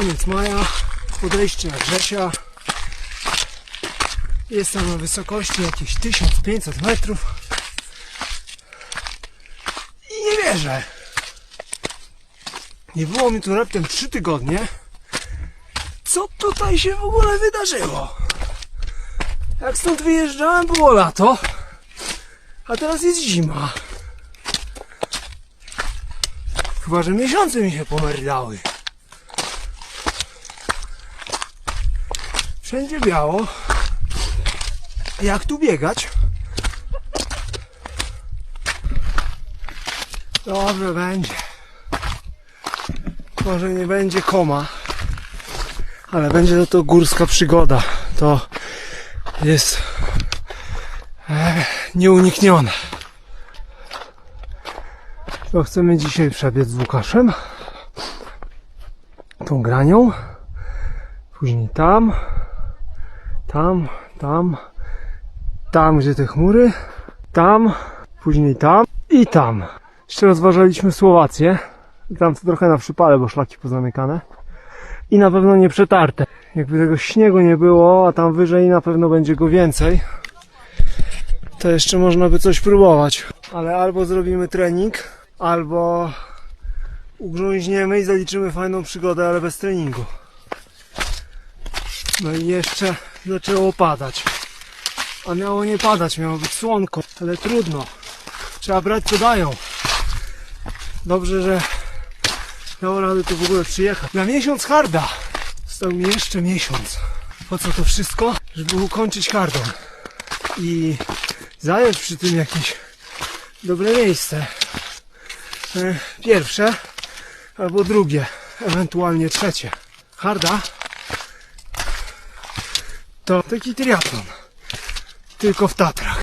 koniec maja, podejście na Grzesia. Jestem na wysokości jakieś 1500 metrów. I nie wierzę. Nie było mi tu raptem 3 tygodnie. Co tutaj się w ogóle wydarzyło? Jak stąd wyjeżdżałem było lato, a teraz jest zima. Chyba, że miesiące mi się pomerdały. Wszędzie biało. Jak tu biegać? Dobrze będzie. Może nie będzie koma, ale będzie to, górska przygoda. To jest e, nieuniknione. To chcemy dzisiaj przebiec z Łukaszem. Tą granią. Później tam. Tam, tam. Tam, gdzie te chmury. Tam. Później tam. I tam. Jeszcze rozważaliśmy Słowację. Tam to trochę na przypale, bo szlaki pozamykane. I na pewno nie przetarte. Jakby tego śniegu nie było, a tam wyżej na pewno będzie go więcej. To jeszcze można by coś próbować. Ale albo zrobimy trening, albo ugrząźniemy i zaliczymy fajną przygodę, ale bez treningu. No i jeszcze zaczęło padać. A miało nie padać, miało być słonko, ale trudno. Trzeba brać co dają. Dobrze, że dało radę tu w ogóle przyjechać. Na miesiąc harda. Został mi jeszcze miesiąc. Po co to wszystko? Żeby ukończyć hardą. I zająć przy tym jakieś dobre miejsce. E, Pierwsze albo drugie, ewentualnie trzecie. Harda то такий тріатлон, тільки в Татрах.